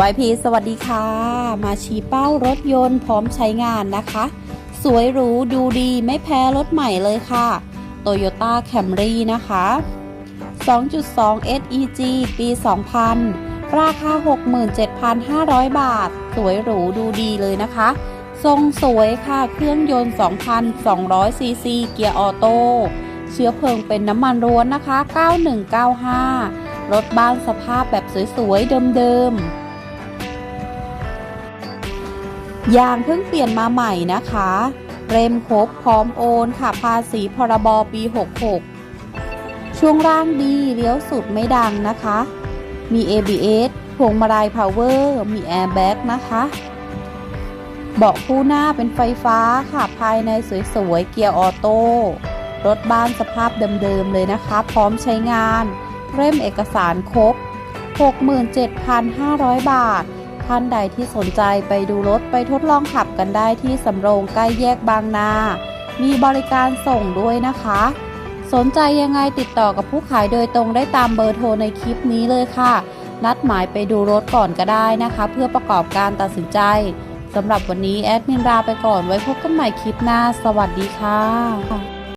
วายพีสวัสดีค่ะ มาชี้เป้ารถยนต์พร้อมใช้งานนะคะ สวยหรูดูดีไม่แพ้รถใหม่เลยค่ะ Toyota Camry นะคะ 2.2 SEG ปี 2000 ราคา 67,500 บาท สวยหรูดูดีเลยนะคะ ทรงสวยค่ะ เครื่องยนต์ 2,200 ซีซี เกียร์ออโต้ เชื้อเพลิงเป็นน้ำมันร้วนนะคะ 9195 รถบ้านสภาพแบบสวยๆ เดิมๆ ยางเพิ่งเปลี่ยนมาใหม่นะคะ เรมครบพร้อมโอนค่ะภาษีพรบปี 66 ช่วงล่างดีเลี้ยวสุดไม่ดังนะคะ มี ABS พวงมาลัยพาวเวอร์ มีแอร์แบ็กนะคะ เบาะคู่หน้าเป็นไฟฟ้าค่ะภายในสวยๆ เกียร์ออโต้ รถบ้านสภาพเดิมๆเลยนะคะ พร้อมใช้งาน เร่มเอกสารครบ 67,500 บาท ท่านใดที่สนใจไปดูรถไปทดลองขับกันได้ที่สำโรงใกล้แยกบางนา มีบริการส่งด้วยนะคะ สนใจยังไงติดต่อกับผู้ขายโดยตรงได้ตามเบอร์โทรในคลิปนี้เลยค่ะ นัดหมายไปดูรถก่อนก็ได้นะคะ เพื่อประกอบการตัดสินใจสำหรับวันนี้แอดมินลาไปก่อนไว้พบกันใหม่คลิปหน้า สวัสดีค่ะ